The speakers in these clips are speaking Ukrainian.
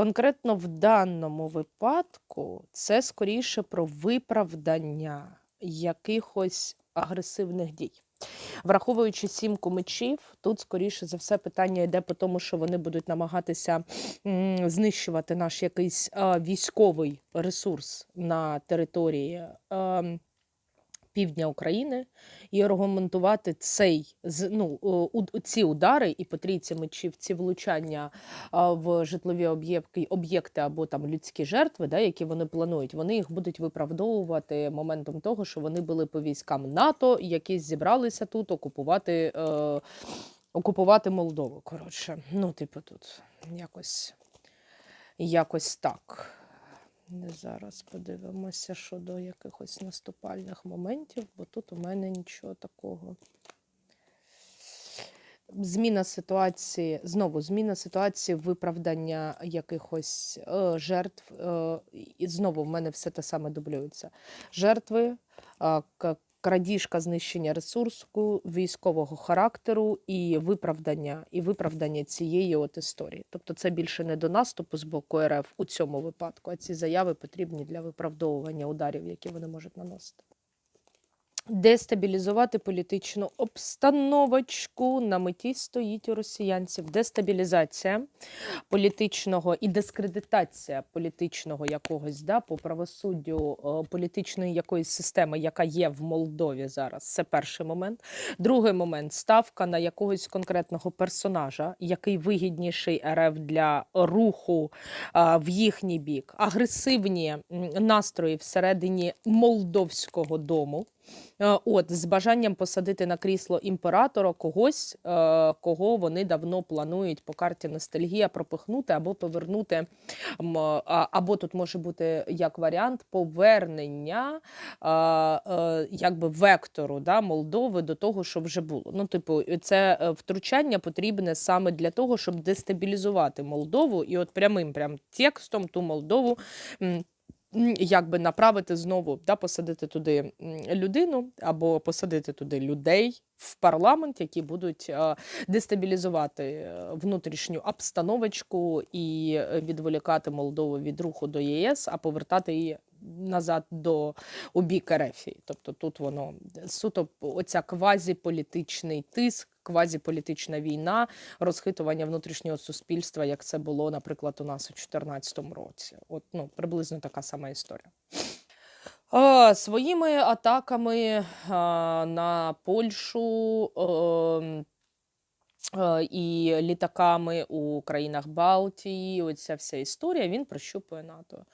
Конкретно в даному випадку це скоріше про виправдання якихось агресивних дій. Враховуючи сімку мечів, тут скоріше за все питання йде по тому, що вони будуть намагатися знищувати наш якийсь військовий ресурс на території. Півдня України і аргументувати цей ну, ці удари і по трійці мечів, ці влучання в житлові об'єкти, об'єкти або там людські жертви, да, які вони планують, вони їх будуть виправдовувати моментом того, що вони були по військам НАТО, які зібралися тут окупувати, е, окупувати Молдову. Коротше, ну, типу, тут якось, якось так. Зараз подивимося щодо якихось наступальних моментів, бо тут у мене нічого такого. Зміна ситуації, знову зміна ситуації, виправдання якихось е, жертв. Е, і знову в мене все те саме дублюється. Жертви, е, крадіжка знищення ресурсу військового характеру і виправдання, і виправдання цієї от історії. Тобто це більше не до наступу з боку РФ у цьому випадку, а ці заяви потрібні для виправдовування ударів, які вони можуть наносити. Дестабілізувати політичну обстановочку на меті стоїть у росіянців. Дестабілізація політичного і дискредитація політичного якогось да, по правосуддю е, політичної якоїсь системи, яка є в Молдові зараз. Це перший момент. Другий момент ставка на якогось конкретного персонажа, який вигідніший РФ для руху а, в їхній бік, агресивні настрої всередині молдовського дому. Е, От з бажанням посадити на крісло імператора когось, е, кого вони давно планують по карті ностальгія пропихнути або повернути. Або тут може бути як варіант повернення е, якби вектору да, Молдови до того, що вже було. Ну, типу, це втручання потрібне саме для того, щоб дестабілізувати Молдову, і от прямим прям текстом ту Молдову. Якби направити знову, да, посадити туди людину або посадити туди людей в парламент, які будуть е, дестабілізувати е, внутрішню обстановочку і е, відволікати Молдову від руху до ЄС, а повертати її назад до у бік Ерефії. Тобто тут воно суто оця квазіполітичний тиск, квазіполітична війна, розхитування внутрішнього суспільства, як це було, наприклад, у нас у 2014 році. От ну приблизно така сама історія. А, своїми атаками а, на Польщу ем, і літаками у країнах Балтії, оця вся історія, він прощупує НАТО.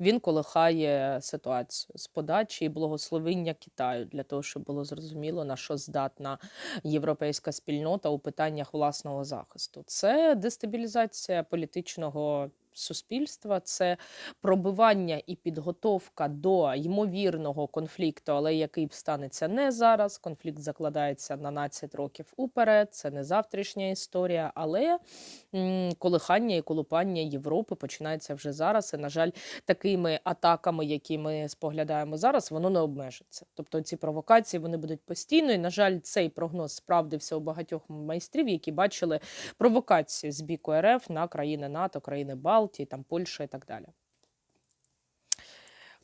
Він колихає ситуацію з подачі і благословення Китаю для того, щоб було зрозуміло, на що здатна європейська спільнота у питаннях власного захисту. Це дестабілізація політичного. Суспільства це пробивання і підготовка до ймовірного конфлікту, але який б станеться не зараз. Конфлікт закладається на 12 років уперед. Це не завтрашня історія, але колихання і колупання Європи починається вже зараз. І, на жаль, такими атаками, які ми споглядаємо зараз, воно не обмежиться. Тобто ці провокації вони будуть постійно. І, на жаль, цей прогноз справдився у багатьох майстрів, які бачили провокації з біку РФ на країни НАТО, країни Балтії, там Польща і так далі.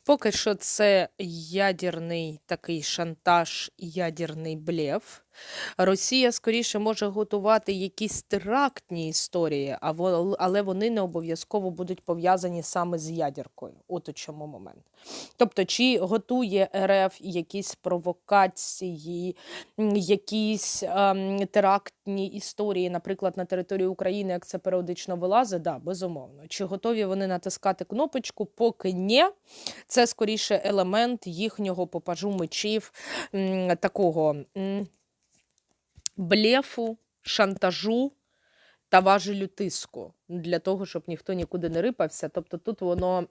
Поки що це ядерний такий шантаж, ядерний блеф. Росія скоріше може готувати якісь терактні історії, але вони не обов'язково будуть пов'язані саме з ядеркою. От у чому момент. Тобто, чи готує РФ якісь провокації, якісь ем, терактні історії, наприклад, на території України, як це періодично вилазить, да, безумовно. Чи готові вони натискати кнопочку? Поки ні. Це скоріше елемент їхнього попажу мечів, м, такого. м, блефу, шантажу та важелю тиску для того, щоб ніхто нікуди не рипався. Тобто тут воно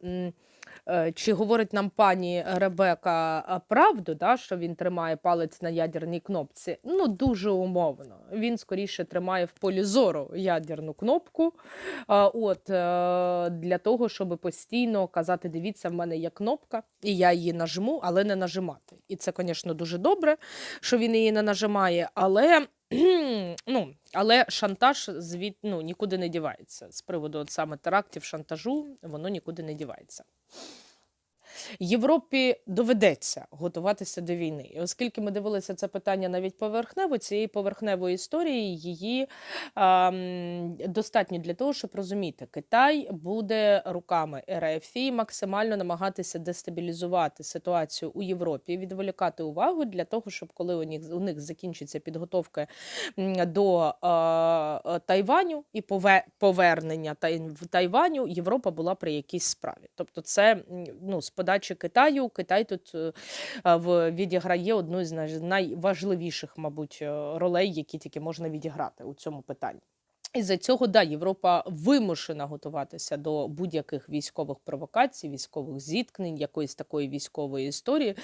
е, чи говорить нам пані Ребека правду, да, що він тримає палець на ядерній кнопці? Ну дуже умовно. Він скоріше тримає в полі зору ядерну кнопку. От е, для того, щоб постійно казати: дивіться, в мене є кнопка, і я її нажму, але не нажимати. І це, звісно, дуже добре, що він її не нажимає, але ну, але шантаж звід, ну, нікуди не дівається. З приводу от саме терактів, шантажу, воно нікуди не дівається. Європі доведеться готуватися до війни. І оскільки ми дивилися це питання навіть поверхнево, цієї поверхневої історії її а, достатньо для того, щоб розуміти, Китай буде руками РФ максимально намагатися дестабілізувати ситуацію у Європі, відволікати увагу для того, щоб коли у них у них закінчиться підготовка до е, Тайваню і пове- в Тайваню, Європа була при якійсь справі. Тобто, це ну, подачі Китаю. Китай тут е, е, в відіграє одну з найважливіших, мабуть, е, ролей, які тільки можна відіграти у цьому питанні. І за цього да, Європа вимушена готуватися до будь-яких військових провокацій, військових зіткнень, якоїсь такої військової історії,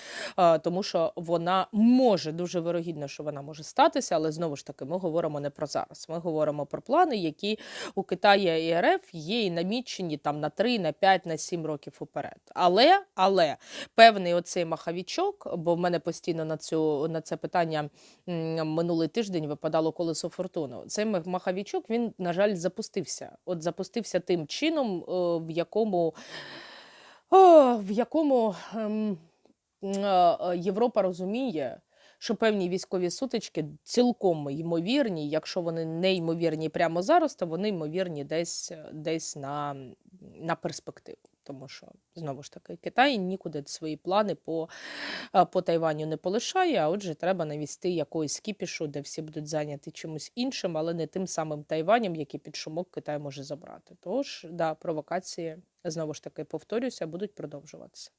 тому що вона може дуже вирогідно, що вона може статися, але знову ж таки, ми говоримо не про зараз. Ми говоримо про плани, які у Китаї і РФ є і намічені там на 3, на 5, на 7 років уперед. Але, але певний оцей маховічок, бо в мене постійно на цю на це питання минулий тиждень випадало колесо фортуни. Цей мах- маховічок він, на жаль, запустився. От запустився тим чином, е, в якому, о, в якому ем, е, е, Європа розуміє. Що певні військові сутички цілком ймовірні, якщо вони не ймовірні прямо зараз, то вони ймовірні десь, десь на, на перспективу. Тому що знову ж таки Китай нікуди свої плани по, по Тайваню не полишає. А отже, треба навісти якоїсь кіпішу, де всі будуть зайняті чимось іншим, але не тим самим Тайванем, який під шумок Китай може забрати. Тож, да, провокації знову ж таки повторюся, будуть продовжуватися.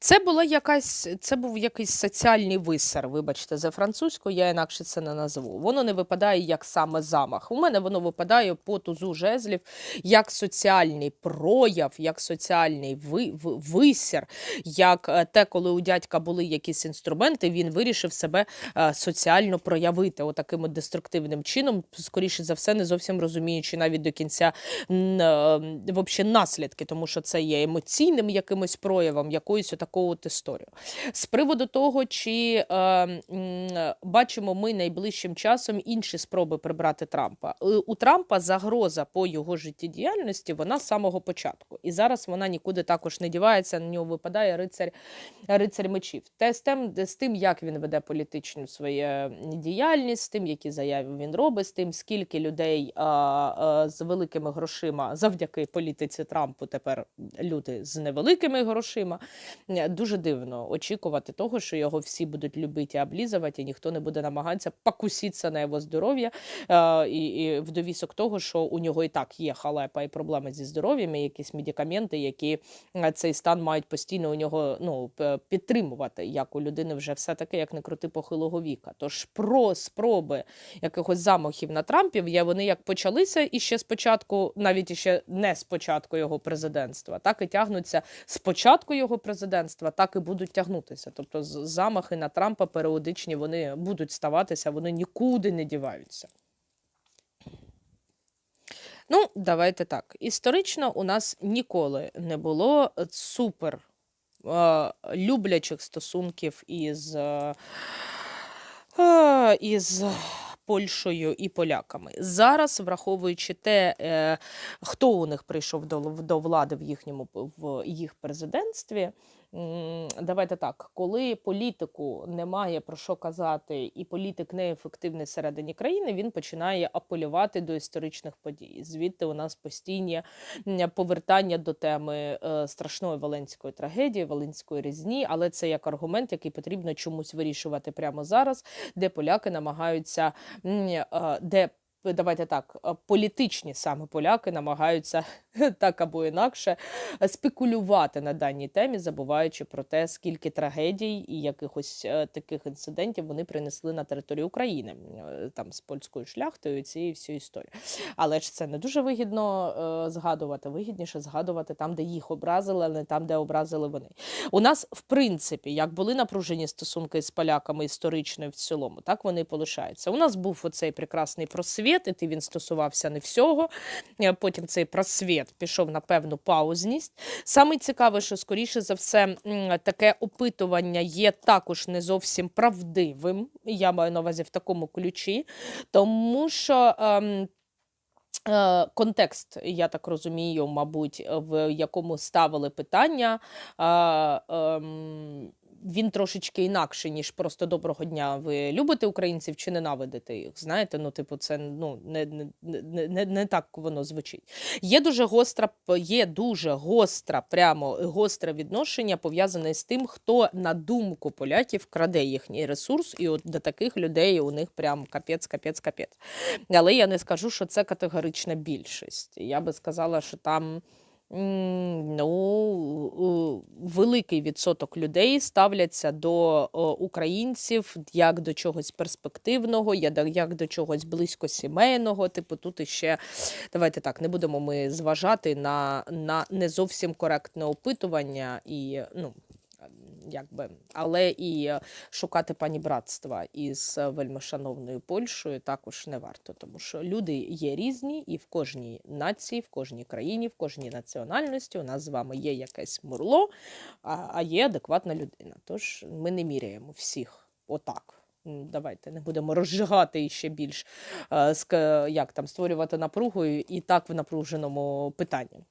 Це була якась, це був якийсь соціальний висер, вибачте, за французьку, я інакше це не назву. Воно не випадає як саме замах. У мене воно випадає по тузу жезлів як соціальний прояв, як соціальний ви, ви- висір, як е, те, коли у дядька були якісь інструменти, він вирішив себе е, соціально проявити отаким от деструктивним чином, скоріше за все, не зовсім розуміючи навіть до кінця е, наслідки, тому що це є емоційним якимось проявом, якоюсь отакою от історію. З приводу того, чи е, бачимо ми найближчим часом інші спроби прибрати Трампа. Е, У Трампа загроза по його життєдіяльності вона з самого початку. І зараз вона нікуди також не дівається. На нього випадає рицарь, рицарь мечів. Те з тим, з тим, як він веде політичну свою діяльність, з тим, які заяви він робить, з тим, скільки людей а, а, з великими грошима завдяки політиці Трампу тепер люди з невеликими грошима. Е, Дуже дивно очікувати того, що його всі будуть любити облізувати, і ніхто не буде намагатися покуситися на його здоров'я. Е, І, і в довісок того, що у нього і так є халепа і проблеми зі здоров'ям, і якісь медикаменти, які е, цей стан мають постійно у нього ну, підтримувати, як у людини вже все таки, як не крути похилого віка. Тож про спроби якихось замахів на Трампів є вони як почалися і ще спочатку, навіть іще не спочатку його президентства, так і тягнуться з початку його президентства, так і будуть тягнутися. Тобто замахи на Трампа періодичні вони будуть ставатися, вони нікуди не діваються. Ну, давайте так. Історично у нас ніколи не було супер е, люблячих стосунків із, е, із Польщею і поляками. Зараз, враховуючи те, е, хто у них прийшов до, до влади в їхньому в їх президентстві. Давайте так, коли політику немає про що казати, і політик неефективний всередині країни, він починає апелювати до історичних подій. Звідти у нас постійні повертання до теми е, страшної Валенської трагедії, Валенської різні, але це як аргумент, який потрібно чомусь вирішувати прямо зараз, де поляки намагаються е, де. Давайте так, е, політичні саме поляки намагаються так або інакше е, спекулювати на даній темі, забуваючи про те, скільки трагедій і якихось е, таких інцидентів вони принесли на територію України там з польською шляхтою цією всю історію. Але ж це не дуже вигідно згадувати. Вигідніше згадувати там, де їх образили, а не там, де образили вони. У нас, в принципі, як були напружені стосунки з поляками історично в цілому, так вони і полишаються. У нас був оцей прекрасний просвіт. Просвіт, і він стосувався не всього. Е, Потім цей просвіт пішов на певну паузність. Саме цікаве, що скоріше за все таке опитування є також не зовсім правдивим. Я маю на увазі в такому ключі, тому що. ем, Е, Контекст, я так розумію, мабуть, в якому ставили питання, е, ем, він трошечки інакший, ніж просто доброго дня. Ви любите українців чи ненавидите їх? Знаєте, ну, типу, це ну, не, не, не, не, не так воно звучить. Є дуже гостра, є дуже гостра, прямо гостре відношення пов'язане з тим, хто на думку поляків краде їхній ресурс, і от до таких людей у них прям капець, капець, капець. Але я не скажу, що це категорична більшість. Я би сказала, що там. Ну, великий відсоток людей ставляться до українців як до чогось перспективного, як до чогось близько сімейного. Типу, тут іще давайте так, не будемо ми зважати на, на не зовсім коректне опитування і ну. Якби, але і е, шукати панібратства із е, вельмишановною Польщею також не варто, тому що люди є різні, і в кожній нації, в кожній країні, в кожній національності у нас з вами є якесь мурло, а, є адекватна людина. Тож ми не міряємо всіх отак. Давайте не будемо розжигати іще більш е, як там створювати напругу і так в напруженому питанні.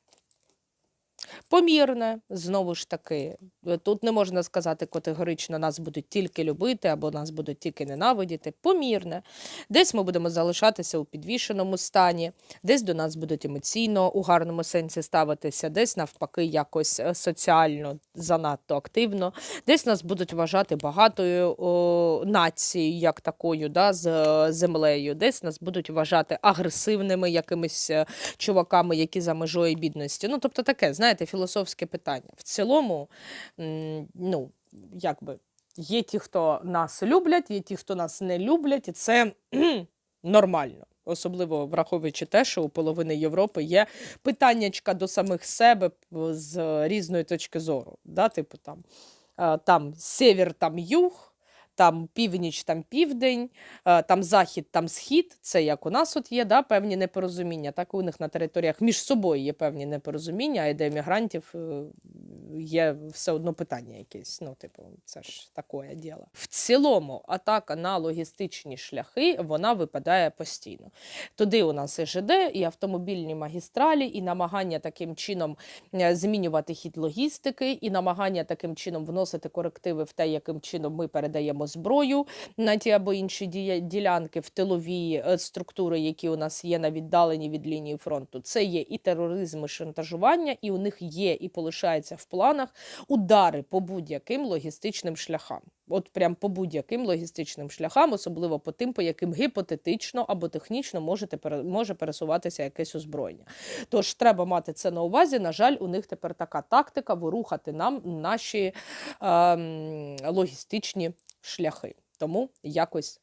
Помірне, знову ж таки, е, тут не можна сказати категорично, нас будуть тільки любити або нас будуть тільки ненавидіти. Помірне. Десь ми будемо залишатися у підвішеному стані, десь до нас будуть емоційно у гарному сенсі ставитися, десь навпаки, якось е, соціально занадто активно, десь нас будуть вважати багатою о, нацією, як такою, да, з е, землею, десь нас будуть вважати агресивними якимись чуваками, які за межою бідності. Ну, тобто таке, знаєте, філософське питання. В цілому, ну, якби є ті, хто нас люблять, є ті, хто нас не люблять, і це нормально. Особливо враховуючи те, що у половини Європи є питаннячка до самих себе з різної точки зору. Да? Типу там, е, там север, там юг, там північ, там південь, е, там захід, там схід. Це як у нас от є да, певні непорозуміння, так у них на територіях між собою є певні непорозуміння, а де мігрантів е, є все одно питання якесь. Ну, типу, це ж таке діло. В цілому, атака на логістичні шляхи вона випадає постійно. Туди у нас і ЖД, і автомобільні магістралі, і намагання таким чином е, змінювати хід логістики, і намагання таким чином вносити корективи в те, яким чином ми передаємо зброю на ті або інші ділянки в тилові е, структури, які у нас є на віддалені від лінії фронту. Це є і тероризм, і шантажування, і у них є і полишається в планах удари по будь-яким логістичним шляхам. От прям по будь-яким логістичним шляхам, особливо по тим, по яким гіпотетично або технічно можете може пересуватися якесь озброєння. Тож треба мати це на увазі. На жаль, у них тепер така тактика вирухати нам наші ем, логістичні шляхи. Тому якось